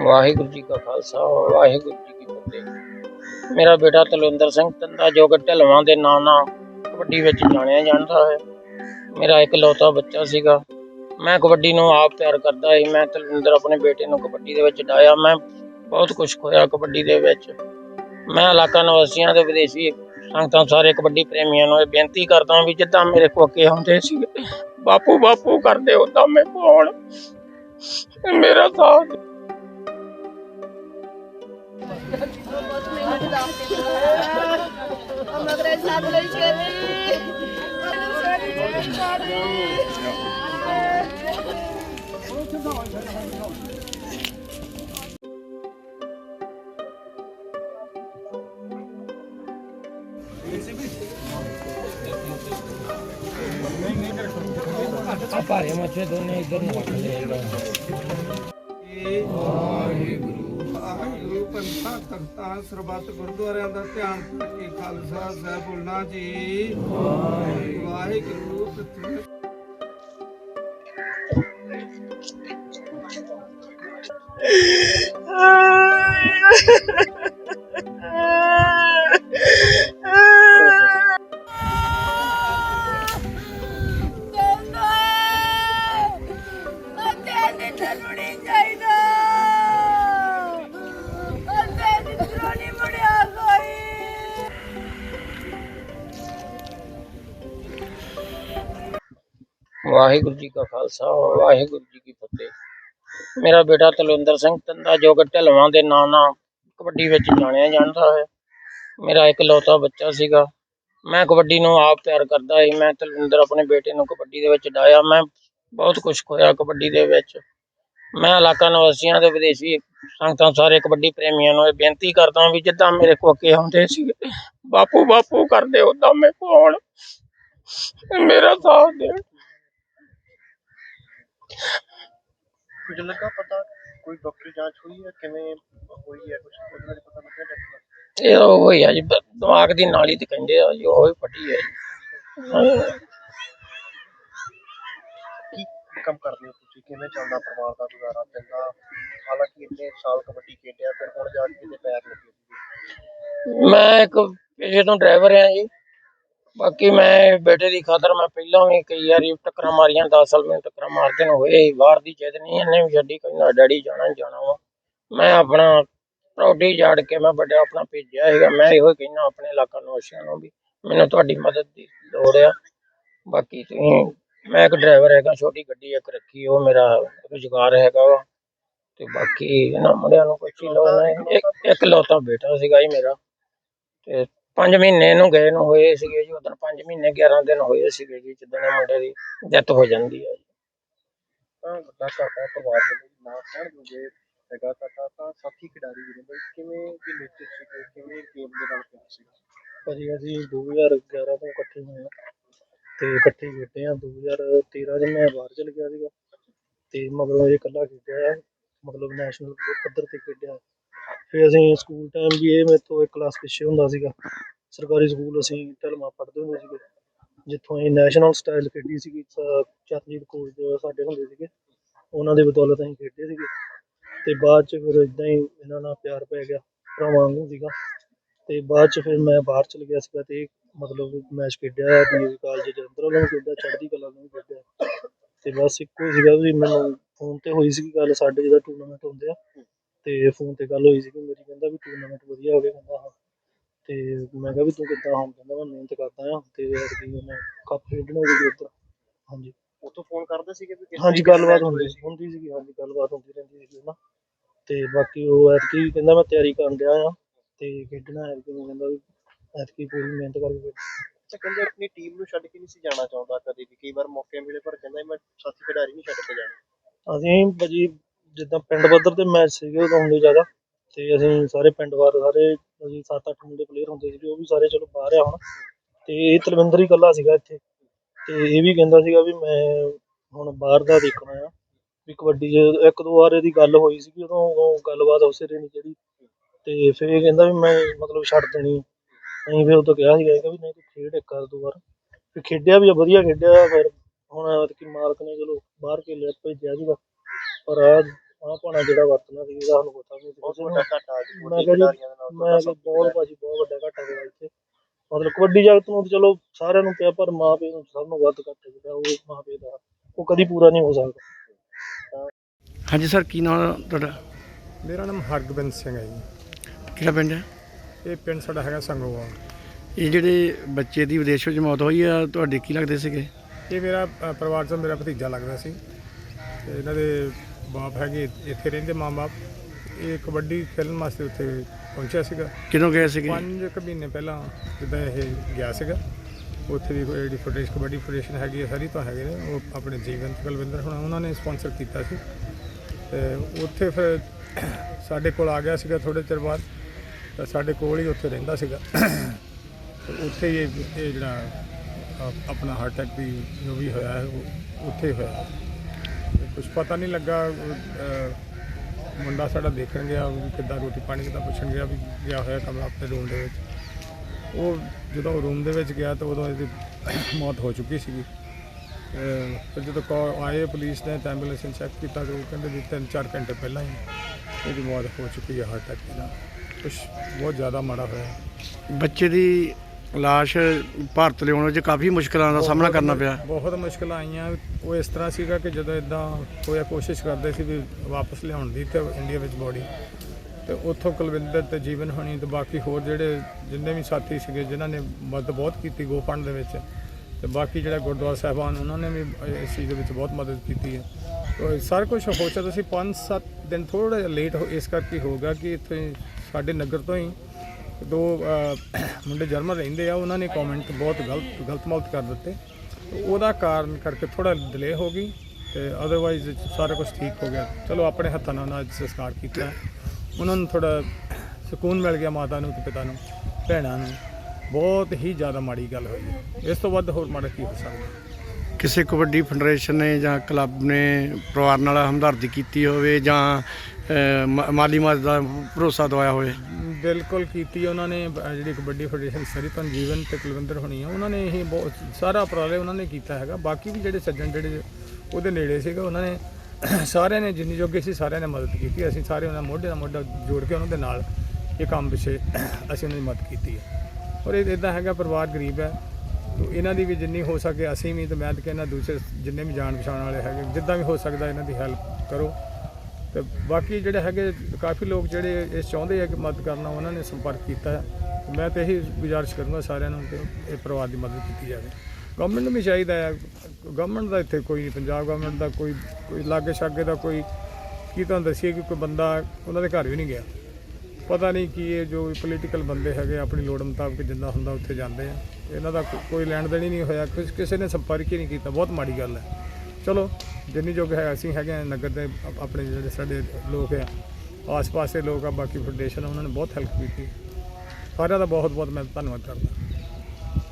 ਵਾਹਿਗੁਰੂ ਜੀ ਕਾ ਖਾਲਸਾ, ਵਾਹਿਗੁਰੂ ਜੀ ਕੀ ਫਤਿਹ। ਮੇਰਾ ਬੇਟਾ ਤਲਵਿੰਦਰ ਸਿੰਘ ਤੰਦਾ ਜੋ ਕਿ ਢਲਵਾਂ ਦੇ ਨਾਂ ਨਾਲ ਕਬੱਡੀ ਵਿੱਚ ਜਾਣਿਆ ਜਾਂਦਾ ਹੈ। ਮੇਰਾ ਇਕਲੌਤਾ ਬੱਚਾ ਸੀਗਾ। ਮੈਂ ਕਬੱਡੀ ਨੂੰ ਆਪ ਪਿਆਰ ਕਰਦਾ ਸੀ। ਮੈਂ ਤਲਵਿੰਦਰ ਆਪਣੇ ਬੇਟੇ ਨੂੰ ਕਬੱਡੀ ਦੇ ਵਿੱਚ ਡਾਇਆ ਮੈਂ ਬਹੁਤ ਕੁਝ ਖੋਇਆ ਕਬੱਡੀ ਦੇ ਵਿੱਚ। ਮੈਂ ਇਲਾਕਾ ਨਿਵਾਸੀਆਂ ਤੇ ਵਿਦੇਸ਼ੀ ਸੰਗਤਾਂ ਸਾਰੇ ਕਬੱਡੀ ਪ੍ਰੇਮੀਆਂ ਨੂੰ ਇਹ ਬੇਨਤੀ ਕਰਦਾ ਵੀ ਜਿੱਦਾਂ ਮੇਰੇ ਕੋਕੇ ਹੁੰਦੇ ਸੀ ਬਾਪੂ ਬਾਪੂ ਕਰਦੇ ਉਦਾਂ ਮੈਂ ਕੋਣ ਮੇਰਾ ਸਾਥ ਦਿਓ। ਮਗਰੇ ਸਾਥ ਲਈ ਚੇਰੀ ਸਾਡੀ ਜਿਹੜੀ ਵਾਹਿਗੁਰੂ ਪੰਥਾ ਤਖਤਾ ਸਰਬੱਤ ਗੁਰਦੁਆਰਿਆਂ ਦਾ ਧਿਆਨ ਕਰਕੇ ਖਾਲਸਾ ਸਾਹਿਬ ਬੋਲਣਾ ਜੀ। ਵਾਹਿਗੁਰੂ। ਤੈਨੂੰ ਵਾਹਿਗੁਰੂ ਜੀ ਕਾ ਖਾਲਸਾ, ਵਾਹਿਗੁਰੂ ਜੀ ਕੀ ਫਤਿਹ। ਮੇਰਾ ਬੇਟਾ ਤਲਵਿੰਦਰ ਸਿੰਘ ਤੰਦਾ ਜੋ ਕਿ ਢਲਵਾਂ ਦੇ ਨਾਂ ਨਾਲ ਕਬੱਡੀ ਵਿੱਚ ਜਾਣਿਆ ਜਾਂਦਾ ਹੈ। ਮੇਰਾ ਇਕਲੌਤਾ ਬੱਚਾ ਸੀਗਾ। ਮੈਂ ਕਬੱਡੀ ਨੂੰ ਆਪ ਪਿਆਰ ਕਰਦਾ ਸੀ। ਮੈਂ ਤਲਵਿੰਦਰ ਆਪਣੇ ਬੇਟੇ ਨੂੰ ਕਬੱਡੀ ਦੇ ਵਿੱਚ ਡਾਇਆ ਮੈਂ ਬਹੁਤ ਕੁਝ ਖੋਇਆ ਕਬੱਡੀ ਦੇ ਵਿੱਚ। ਮੈਂ ਇਲਾਕਾ ਨਿਵਾਸੀਆਂ ਤੇ ਵਿਦੇਸ਼ੀ ਸੰਗਤਾਂ ਸਾਰੇ ਕਬੱਡੀ ਪ੍ਰੇਮੀਆਂ ਨੂੰ ਇਹ ਬੇਨਤੀ ਕਰਦਾ ਵੀ ਜਿੱਦਾਂ ਮੇਰੇ ਕੋਕੇ ਆਉਂਦੇ ਸੀ ਬਾਪੂ ਬਾਪੂ ਕਰਦੇ ਉਦਾਂ ਮੈਂ ਕੋਣ ਮੇਰਾ ਸਾਥ ਦੇ ਕੁਝ ਲੱਗਾ ਪਤਾ ਕੋਈ ਡਾਕਟਰੀ ਜਾਂਚ ਹੋਈ ਹੈ ਕਿਵੇਂ ਹੋਈ ਹੈ ਕੁਝ ਉਹਦੇ ਬਾਰੇ ਪਤਾ ਲੱਗਿਆ ਡਾਕਟਰ ਇਹ ਉਹ ਹੀ ਆ ਜੀ ਬ- ਦਿਮਾਗ ਦੀ ਨਾਲੀ ਤੇ ਕਹਿੰਦੇ ਆ ਜੀ ਉਹ ਹੀ ਫਟੀ ਹੈ ਜੀ ਕੀ ਕੰਮ ਕਰਦੇ ਹੋ ਤੁਸੀਂ ਕਿਵੇਂ ਚੱਲਦਾ ਪਰਿਵਾਰ ਦਾ ਗੁਜ਼ਾਰਾ ਚੰਗਾ ਹਾਲਾਂਕਿ ਇੰਨੇ ਸਾਲ ਕਬੱਡੀ ਖੇਡਿਆ ਫਿਰ ਹੁਣ ਜਾ ਕੇ ਕਿਤੇ ਪੈਰ ਲੱਗੇ ਸੀਗੇ ਮੈਂ ਇੱਕ ਪੇਸ਼ੇ ਤੋਂ ਡਰਾਈਵਰ ਆ ਜੀ ਬਾਕੀ ਮੈਂ ਬੇਟੇ ਦੀ ਖਾਤਰ ਮੈਂ ਪਹਿਲਾਂ ਵੀ ਕਈ ਵਾਰੀ ਟੱਕਰਾਂ ਮਾਰੀਆਂ 10 ਸਾਲ ਮੈਨੂੰ ਟੱਕਰਾਂ ਮਾਰਦੇ ਨੂੰ ਹੋਏ ਬਾਹਰ ਦੀ ਜਿੱਦ ਨਹੀਂ, ਇਹਨੇ ਵੀ ਛੱਡੀ ਕਹਿੰਦਾ ਡੈਡੀ ਜਾਣਾ ਹੀ ਜਾਣਾ ਵਾ। ਮੈਂ ਆਪਣਾ ਪ੍ਰੋਡੀ ਜਾੜ ਕੇ ਮੈਂ ਵੱਡਾ ਆਪਣਾ ਭੇਜਿਆ ਹੈਗਾ ਮੈਂ ਇਹੋ ਕਹਿੰਦਾ ਆਪਣੇ ਇਲਾਕਾ ਨਿਵਾਸੀਆਂ ਨੂੰ ਵੀ ਮੈਨੂੰ ਤੁਹਾਡੀ ਮਦਦ ਦੀ ਲੋੜ ਆ। ਬਾਕੀ ਤੁਸੀਂ, ਮੈਂ ਇੱਕ ਡਰਾਈਵਰ ਹੈਗਾ, ਛੋਟੀ ਗੱਡੀ ਇੱਕ ਰੱਖੀ, ਉਹ ਮੇਰਾ ਰੁਜ਼ਗਾਰ ਹੈਗਾ ਵਾ। ਤੇ ਬਾਕੀ ਇਹਨਾਂ ਮੁੰਡਿਆਂ ਨੂੰ ਕੁਛ ਹੀ ਲਓ ਨਾ ਇੱਕ ਇੱਕ ਲੌਤਾ ਬੇਟਾ ਸੀਗਾ ਜੀ ਮੇਰਾ, ਤੇ 5 ਮਹੀਨੇ ਨੂੰ ਗਏ ਨੂੰ ਹੋਏ ਸੀਗੇ ਜੀ ਉਦੋਂ 5 ਮਹੀਨੇ 11 ਦਿਨ ਹੋਏ ਸੀਗੇ ਜੀ ਇਹ ਮੁੰਡੇ ਦੀ ਡੈਥ ਹੋ ਜਾਂਦੀ ਹੈ ਜੀ। ਤਾਂ ਵੱਡਾ ਘਾਟਾ ਪਰਿਵਾਰ ਦੇ ਲਈ ਨਾ ਕਹਿਣ ਜੋਗੇ ਹੈਗਾ ਘਾਟਾ ਤਾਂ ਸਾਥੀ ਖਿਡਾਰੀ ਜਿਹੜੇ ਨੇ ਕਿਵੇਂ ਦੀ ਨੇਚਰ ਸੀਗੇ ਕਿਵੇਂ ਗੇਮ ਦੇ ਨਾਲ ਪਿਆਰ ਸੀ ਭਾਜੀ ਅਸੀਂ 2011 ਤੋਂ ਇਕੱਠੇ ਹੋਏ ਹਾਂ ਤੇ ਇਕੱਠੇ ਖੇਡੇ ਆ 2013 ਚ ਮੈਂ ਬਾਹਰ ਚਲ ਗਿਆ ਸੀਗਾ ਤੇ ਮਗਰੋਂ ਇਹ ਇਕੱਲਾ ਖੇਡਿਆ ਹੈ। ਮਤਲਬ ਨੈਸ਼ਨਲ ਪੱਧਰ ਤੇ ਖੇਡਿਆ। ਫਿਰ ਅਸੀਂ ਸਕੂਲ ਟਾਈਮ ਵੀ ਇਹ ਮੇਰੇ ਤੋਂ ਇੱਕ ਕਲਾਸ ਪਿੱਛੇ ਹੁੰਦਾ ਸੀਗਾ। ਸਰਕਾਰੀ ਸਕੂਲ ਅਸੀਂ ਢਲਮਾ ਪੜ੍ਹਦੇ ਹੁੰਦੇ ਸੀਗੇ। ਜਿੱਥੋਂ ਅਸੀਂ ਨੈਸ਼ਨਲ ਸਟਾਈਲ ਖੇਡੀ ਸੀਗੀ ਸ- ਚਰਨਜੀਤ ਕੋਚ ਸਾਡੇ ਹੁੰਦੇ ਸੀਗੇ। ਉਹਨਾਂ ਦੇ ਬਦੌਲਤ ਅਸੀਂ ਖੇਡੇ ਸੀਗੇ। ਤੇ ਬਾਅਦ ਚ ਫਿਰ ਇਦਾਂ ਹੀ ਇਹਨਾਂ ਨਾਲ ਪਿਆਰ ਪੈ ਗਿਆ, ਭਰਾਵਾਂ ਵਾਂਗੂ ਸੀਗਾ। ਤੇ ਬਾਅਦ ਚ ਫਿਰ ਮੈਂ ਬਾਹਰ ਚਲ ਗਿਆ ਸੀਗਾ ਤੇ ਮਤਲਬ ਮੈਚ ਖੇਡਿਆ ਡੀਏਵੀ ਕਾਲਜ ਜਲੰਧਰ ਵਾਲਾ ਖੇਡਿਆ, ਚੜ੍ਹਦੀ ਕਲਾ ਨੂੰ ਵੀ ਖੇਡਿਆ। ਤੇ ਬਸ ਇੱਕੋ ਹੀ ਸੀਗਾ ਵੀ ਮੈਨੂੰ ਫੋਨ ਤੇ ਹੋਈ ਸੀ ਗੱਲ, ਸਾਡੇ ਜਿਹਦਾ ਟੂਰਨਾਮੈਂਟ ਹੁੰਦੇ ਆ। ਤੇ ਫੋਨ ਤੇ ਗੱਲ ਹੋਈ ਸੀ ਕਿ ਮੇਰੀ ਕਹਿੰਦਾ ਵੀ ਟੂਰਨਾਮੈਂਟ ਵਧੀਆ ਹੋਵੇ ਕਹਿੰਦਾ ਹਾਂ ਤੇ ਮੈਂ ਕਿਹਾ ਵੀ ਤੂੰ ਕਿੱਦਾਂ ਹਾਂ ਕਹਿੰਦਾ ਮੈਂ ਮਿਹਨਤ ਕਰਦਾ ਆ ਤੇ ਐਤਕੀ ਮੈਂ ਕੱਪ ਖੇਡਣਾ ਵੀ ਉੱਧਰ। ਹਾਂਜੀ। ਉੱਥੋਂ ਫੋਨ ਕਰਦੇ ਸੀਗੇ ਵੀ ਕਿਸ ਹਾਂਜੀ ਗੱਲਬਾਤ ਹੁੰਦੀ ਸੀ? ਹੁੰਦੀ ਸੀਗੀ ਹਾਂਜੀ ਗੱਲਬਾਤ ਹੁੰਦੀ ਰਹਿੰਦੀ ਸੀ ਨਾ। ਤੇ ਬਾਕੀ ਉਹ ਐਤਕੀ ਕਹਿੰਦਾ ਮੈਂ ਤਿਆਰੀ ਕਰਨ ਡਿਆ ਆ ਤੇ ਖੇਡਣਾ ਐਤਕੀ ਮੈਂ ਕਹਿੰਦਾ ਵੀ ਐਤਕੀ ਪੂਰੀ ਮਿਹਨਤ ਕਰਕੇ ਖੇਡਣਾ। ਅੱਛਾ ਕਹਿੰਦੇ ਆਪਣੀ ਟੀਮ ਨੂੰ ਛੱਡ ਕੇ ਨਹੀਂ ਸੀ ਜਾਣਾ ਚਾਹੁੰਦਾ ਕਦੇ ਵੀ। ਕਈ ਵਾਰ ਮੌਕੇ ਮਿਲੇ ਪਰ ਕਹਿੰਦਾ ਮੈਂ ਸਾਥੀ ਖਿਡਾਰੀ ਨਹੀਂ ਛੱਡ ਕੇ ਜਾਣਾ। ਅਸੀਂ ਭਾਜੀ ਜਿੱਦਾਂ ਪਿੰਡ ਪੱਧਰ ਤੇ ਮੈਚ ਸੀਗੇ ਉਦੋਂ ਹੁੰਦੇ ਜ਼ਿਆਦਾ ਤੇ ਅਸੀਂ ਸਾਰੇ ਪਿੰਡ ਵਾਰ ਸਾਰੇ ਅਸੀਂ 7-8 ਮੁੰਡੇ ਪਲੇਅਰ ਹੁੰਦੇ ਸੀ ਉਹ ਵੀ ਸਾਰੇ ਚਲੋ ਬਾਹਰ ਆ ਹੁਣ। ਤੇ ਇਹ ਤਲਵਿੰਦਰ ਹੀ ਇਕੱਲਾ ਸੀਗਾ ਇੱਥੇ। ਤੇ ਇਹ ਵੀ ਕਹਿੰਦਾ ਸੀਗਾ ਵੀ ਮੈਂ ਹੁਣ ਬਾਹਰ ਦਾ ਦੇਖਣਾ ਆ। ਵੀ ਕਬੱਡੀ 'ਚ ਇੱਕ ਦੋ ਵਾਰ ਇਹਦੀ ਗੱਲ ਹੋਈ ਸੀਗੀ ਉਦੋਂ ਉਦੋਂ ਗੱਲਬਾਤ ਉਸੇ ਦਿਨ ਜਿਹੜੀ। ਤੇ ਫਿਰ ਇਹ ਕਹਿੰਦਾ ਵੀ ਮੈਂ ਮਤਲਬ ਛੱਡ ਦੇਣੀ ਆ। ਅਸੀਂ ਫਿਰ ਉਦੋਂ ਕਿਹਾ ਸੀਗਾ ਕਿ ਵੀ ਨਹੀਂ ਤੂੰ ਖੇਡ ਇੱਕ ਦੋ ਵਾਰ। ਫਿਰ ਖੇਡਿਆ ਵੀ ਆ, ਵਧੀਆ ਖੇਡਿਆ ਫਿਰ ਹੁਣ ਕਿ ਮਾਲਕ ਨੇ ਚਲੋ ਬਾਹਰ ਕੇ ਲਿਆ ਭੇਜਿਆ ਸੀਗਾ। ਪਰ ਆ ਆਹ ਪਾਣਾ ਜਿਹੜਾ ਵਰਤਣਾ ਸੀ ਇਹਦਾ ਸਾਨੂੰ ਪਤਾ ਵੀ ਨਹੀਂ ਬਹੁਤ ਸੀ ਵੱਡਾ ਘਾਟਾ ਅੱਜ ਮੈਂ ਕਬੱਡੀ ਕਿਹਾ ਜੀ, ਖਿਡਾਰੀਆਂ ਦੇ ਨਾਲ ਮੈਂ ਕਿਹਾ ਬਹੁਤ ਭਾਜੀ ਬਹੁਤ ਵੱਡਾ ਘਾਟਾ ਹੋਇਆ ਇੱਥੇ। ਮਤਲਬ ਕਬੱਡੀ ਜਗਤ ਨੂੰ ਤਾਂ ਚਲੋ ਸਾਰਿਆਂ ਨੂੰ ਪਿਆ ਪਰ ਮਾਂ ਪਿਓ ਨੂੰ ਸਭ ਨੂੰ ਵੱਧ ਘਾਟਾ ਜਿਹੜਾ ਉਹ ਮਾਂ ਪਿਓ ਦਾ ਉਹ ਕਦੀ ਪੂਰਾ ਨਹੀਂ ਹੋ ਸਕਦਾ। ਹਾਂਜੀ ਸਰ ਕੀ ਨਾਮ ਤੁਹਾਡਾ? ਮੇਰਾ ਨਾਮ ਹਰਗੋਬਿੰਦ ਸਿੰਘ ਹੈ ਜੀ। ਕਿਹੜਾ ਪਿੰਡ ਹੈ? ਇਹ ਪਿੰਡ ਸਾਡਾ ਹੈਗਾ ਸੰਗੋਵਾਲ ਇਹ ਜਿਹੜੇ ਬੱਚੇ ਦੀ ਵਿਦੇਸ਼ ਵਿੱਚ ਮੌਤ ਹੋਈ ਆ ਤੁਹਾਡੇ ਕੀ ਲੱਗਦੇ ਸੀਗੇ? ਇਹ ਮੇਰਾ ਅ, ਪਰਿਵਾਰ ਚੋਂ ਮੇਰਾ ਭਤੀਜਾ ਲੱਗਦਾ ਸੀ। ਤੇ ਇਹਨਾਂ ਦੇ ਬਾਪ ਹੈਗੇ ਇੱਥੇ ਰਹਿੰਦੇ ਮਾਂ-ਬਾਪ। ਇਹ ਕਬੱਡੀ ਖੇਲਣ ਵਾਸਤੇ ਉੱਥੇ ਪਹੁੰਚਿਆ ਸੀਗਾ। ਕਿਦੋਂ ਗਏ ਸੀਗੇ? ਪੰਜ ਕੁ ਮਹੀਨੇ ਪਹਿਲਾਂ ਜਿੱਦਾਂ ਇਹ ਗਿਆ ਸੀਗਾ। ਉੱਥੇ ਦੀ ਕੋਈ ਜਿਹੜੀ ਫੈਡਰੇਸ਼ਨ ਕਬੱਡੀ ਫੈਡਰੇਸ਼ਨ ਹੈਗੀ ਹੈ ਸਾਰੀ ਤਾਂ ਹੈਗੇ ਨੇ। ਉਹ ਆਪਣੇ ਜੀਵਨ ਕੁਲਵਿੰਦਰ ਹੁਣ ਉਹਨਾਂ ਨੇ ਸਪਾਂਸਰ ਕੀਤਾ ਸੀ। ਤੇ ਉੱਥੇ ਫਿਰ ਸਾਡੇ ਕੋਲ ਆ ਗਿਆ ਸੀਗਾ ਥੋੜੇ ਚਿਰ ਬਾਅਦ। ਤਾਂ ਸਾਡੇ ਕੋਲ ਹੀ ਉੱਥੇ ਰਹਿੰਦਾ ਸੀਗਾ। ਤੇ ਉੱਥੇ ਹੀ ਇਹ ਇਹ ਜਿਹੜਾ ਆਪਣਾ ਹਾਰਟ ਅਟੈਕ ਦੀ ਜੋ ਵੀ ਹੋਇਆ ਹੈ ਉਹ ਉੱਥੇ ਹੋਇਆ। ਕੁਝ ਪਤਾ ਨਹੀਂ ਲੱਗਾ ਅ, ਮੁੰਡਾ ਸਾਡਾ ਦੇਖਣ ਗਿਆ ਵੀ ਕਿੱਦਾਂ ਰੋਟੀ ਪਾਣੀ ਦਾ ਪੁੱਛਣ ਗਿਆ ਵੀ ਗਿਆ ਹੋਇਆ ਕਮਰਾ ਆਪਣੇ ਰੂਮ ਦੇ ਵਿੱਚ। ਉਹ ਜਦੋਂ ਰੂਮ ਦੇ ਵਿੱਚ ਗਿਆ ਤਾਂ ਉਦੋਂ ਇਹਦੀ ਮੌਤ ਹੋ ਚੁੱਕੀ ਸੀਗੀ। ਅਹ ਫਿਰ ਜਦੋਂ ਕਾਲ ਆਏ ਪੁਲਿਸ ਨੇ ਤਾਂ ਐਂਬੂਲੈਂਸ ਨੂੰ ਚੈੱਕ ਕੀਤਾ ਤਾਂ ਉਹ ਕਹਿੰਦੇ ਵੀ ਤਿੰਨ ਚਾਰ ਘੰਟੇ ਪਹਿਲਾਂ ਹੀ ਇਹਦੀ ਮੌਤ ਹੋ ਚੁੱਕੀ ਹੈ ਹਾਰਟ ਅਟੈਕ ਨਾਲ ਕੁਛ ਬਹੁਤ ਜ਼ਿਆਦਾ ਮਾੜਾ ਹੋਇਆ। ਬੱਚੇ ਦੀ ਲਾਸ਼ ਭਾਰਤ ਲਿਆਉਣ ਵਿੱਚ ਕਾਫੀ ਮੁਸ਼ਕਲਾਂ ਦਾ ਸਾਹਮਣਾ ਕਰਨਾ ਪਿਆ। ਬਹੁਤ ਮੁਸ਼ਕਲਾਂ ਆਈਆਂ। ਉਹ ਇਸ ਤਰ੍ਹਾਂ ਸੀਗਾ ਕਿ ਜਦੋਂ ਇਦਾਂ ਹੋਇਆ ਕੋਸ਼ਿਸ਼ ਕਰਦੇ ਸੀ ਵੀ ਵਾਪਸ ਲਿਆਉਣ ਦੀ ਤੇ ਇੰਡੀਆ ਵਿੱਚ ਬੋਡੀ ਤੇ ਉੱਥੋਂ ਕੁਲਵਿੰਦਰ ਤੇ ਜੀਵਨ ਹੋਣੀ ਤੇ ਬਾਕੀ ਹੋਰ ਜਿਹੜੇ ਜਿੰਨੇ ਵੀ ਸਾਥੀ ਸੀਗੇ ਜਿਨ੍ਹਾਂ ਨੇ ਮਦਦ ਬਹੁਤ ਕੀਤੀ ਗੋਫੰਡ ਦੇ ਵਿੱਚ ਤੇ ਬਾਕੀ ਜਿਹੜਾ ਗੁਰਦੁਆਰਾ ਸਾਹਿਬਾਨ ਉਹਨਾਂ ਨੇ ਵੀ ਇਸ ਚੀਜ਼ ਦੇ ਵਿੱਚ ਬਹੁਤ ਮਦਦ ਕੀਤੀ ਹੈ। ਤੇ ਸਾਰਾ ਕੁਝ ਹੋ ਚੱਲਦਾ ਸੀ 5-7 ਦਿਨ ਥੋੜਾ ਜਿਹਾ ਲੇਟ ਹੋ ਇਸ ਕਰਕੇ ਹੋ ਗਿਆ ਕਿ ਇੱਥੇ ਸਾਡੇ ਨਗਰ ਤੋਂ ਹੀ ਦੋ ਮੁੰਡੇ ਜਰਮਨ ਰਹਿੰਦੇ ਆ, ਉਹਨਾਂ ਨੇ ਕਮੈਂਟ ਬਹੁਤ ਗਲਤ ਗਲਤ ਮੌਤ ਕਰ ਦਿੱਤੇ। ਉਹਦਾ ਕਾਰਨ ਕਰਕੇ ਥੋੜਾ ਡਿਲੇ ਹੋ ਗਈ ਤੇ ਅਦਰਵਾਈਜ਼ ਸਾਰਾ ਕੁਝ ਠੀਕ ਹੋ ਗਿਆ। ਚਲੋ, ਆਪਣੇ ਹੱਥਾਂ ਨਾਲ ਉਹਨਾਂ ਦਾ ਸੰਸਕਾਰ ਕੀਤਾ। ਉਹਨਾਂ ਨੂੰ ਥੋੜਾ ਸਕੂਨ ਮਿਲ ਗਿਆ ਮਾਤਾ ਨੂੰ ਤੇ ਪਿਤਾ ਨੂੰ, ਭੈਣਾਂ ਨੂੰ। ਬਹੁਤ ਹੀ ਜ਼ਿਆਦਾ ਮਾੜੀ ਗੱਲ ਹੋਈ। ਇਸ ਤੋਂ ਵੱਧ ਹੋਰ ਮਾੜਾ ਕੀ ਹੋ ਸਕਦਾ? ਕਿਸੇ ਕਬੱਡੀ ਫੈਡਰੇਸ਼ਨ ਨੇ ਜਾਂ ਕਲੱਬ ਨੇ ਪਰਿਵਾਰ ਨਾਲ ਹਮਦਰਦੀ ਕੀਤੀ ਹੋਵੇ ਜਾਂ ਮਾਲੀ ਮਦਦ ਦਾ ਭਰੋਸਾ ਦਵਾਇਆ ਹੋਵੇ। ਬਿਲਕੁਲ ਕੀਤੀ ਉਹਨਾਂ ਨੇ, ਅਹ, ਜਿਹੜੀ ਕਬੱਡੀ ਫੈਡਰੇਸ਼ਨ ਸਰੀਪਨ ਜੀਵਨ ਤੇ ਕੁਲਵਿੰਦਰ ਹੋਣੀ ਆ। ਉਹਨਾਂ ਨੇ ਇਹ ਬਹੁਤ, ਸਾਰਾ ਉਪਰਾਲੇ ਉਹਨਾਂ ਨੇ ਕੀਤਾ ਹੈਗਾ। ਬਾਕੀ ਵੀ ਜਿਹੜੇ ਸੱਜਣ ਜਿਹੜੇ ਉਹਦੇ ਨੇੜੇ ਸੀਗੇ, ਉਹਨਾਂ ਨੇ ਸਾਰਿਆਂ ਨੇ ਜਿੰਨੀ ਜੋਗੇ ਸੀ, ਸਾਰਿਆਂ ਨੇ ਮਦਦ ਕੀਤੀ। ਅਸੀਂ ਸਾਰੇ ਉਹਨਾਂ ਮੋਢੇ ਨਾਲ ਮੋਢਾ ਜੋੜ ਕੇ ਉਹਨਾਂ ਦੇ ਨਾਲ ਇਹ ਕੰਮ ਪਿੱਛੇ ਅਸੀਂ ਉਹਨਾਂ ਦੀ ਮਦਦ ਕੀਤੀ ਹੈ ਔਰ ਇਹ ਇਦਾਂ ਹੈਗਾ, ਪਰਿਵਾਰ ਗਰੀਬ ਹੈ। ਤੇ ਇਹਨਾਂ ਦੀ ਵੀ ਜਿੰਨੀ ਹੋ ਸਕੇ, ਅਸੀਂ ਵੀ ਤੇ ਮੈਂ ਤਾਂ ਕਹਿੰਦਾ ਦੂਸਰੇ ਜਿੰਨੇ ਵੀ ਜਾਣ ਪਛਾਣ ਵਾਲੇ ਹੈਗੇ, ਜਿੱਦਾਂ ਵੀ ਹੋ ਸਕਦਾ ਇਹਨਾਂ ਦੀ ਹੈਲਪ ਕਰੋ। ਤੇ ਬਾਕੀ ਜਿਹੜੇ ਹੈਗੇ ਕਾਫੀ ਲੋਕ ਜਿਹੜੇ ਇਸ ਚਾਹੁੰਦੇ ਆ ਕਿ ਮਦਦ ਕਰਨਾ, ਉਹਨਾਂ ਨੇ ਸੰਪਰਕ ਕੀਤਾ ਮੈਂ ਤੇ ਇਹੀ ਗੁਜ਼ਾਰਿਸ਼ ਕਰੂੰਗਾ ਸਾਰਿਆਂ ਨੂੰ ਕਿ ਇਹ ਪਰਿਵਾਰ ਦੀ ਮਦਦ ਕੀਤੀ ਜਾਵੇ। ਗਵਰਨਮੈਂਟ ਨੂੰ ਵੀ ਚਾਹੀਦਾ ਹੈ। ਗਵਰਨਮੈਂਟ ਦਾ ਇੱਥੇ ਕੋਈ ਨਹੀਂ ਪੰਜਾਬ ਗਵਰਨਮੈਂਟ ਦਾ ਕੋਈ ਕੋਈ ਲਾਗੇ ਛਾਗੇ ਦਾ ਕੋਈ, ਕੀ ਤੁਹਾਨੂੰ ਦੱਸੀਏ ਕਿ ਕੋਈ ਬੰਦਾ ਉਹਨਾਂ ਦੇ ਘਰ ਵੀ ਨਹੀਂ ਗਿਆ। ਪਤਾ ਨਹੀਂ ਕੀ ਇਹ ਜੋ ਪੋਲੀਟੀਕਲ ਬੰਦੇ ਹੈਗੇ, ਆਪਣੀ ਲੋੜ ਮੁਤਾਬਕ ਜਿੰਨਾ ਹੁੰਦਾ ਉੱਥੇ ਜਾਂਦੇ ਆ। ਇਹਨਾਂ ਦਾ ਕੋਈ ਲੈਣ ਦੇਣ ਹੀ ਨਹੀਂ ਹੋਇਆ। ਕਿਸ- ਕਿਸੇ ਨੇ ਸੰਪਰਕ ਹੀ ਨਹੀਂ ਕੀਤਾ। ਬਹੁਤ ਮਾੜੀ ਗੱਲ ਹੈ। ਚਲੋ, ਜਿੰਨੀ ਜੋਗ ਹੈ ਅਸੀਂ ਹੈਗੇ ਆ ਨਗਰ ਦੇ ਆਪ- ਆਪਣੇ ਜਿਹੜੇ ਸਾਡੇ ਲੋਕ ਆ, ਆਸ-ਪਾਸ ਦੇ ਲੋਕ ਆ, ਬਾਕੀ ਫਾਊਂਡੇਸ਼ਨ ਉਹਨਾਂ ਨੇ ਬਹੁਤ ਹੈਲਪ ਕੀਤੀ। ਸਾਰਿਆਂ ਦਾ ਬਹੁਤ ਬਹੁਤ ਮੈਂ ਧੰਨਵਾਦ ਕਰਦਾ।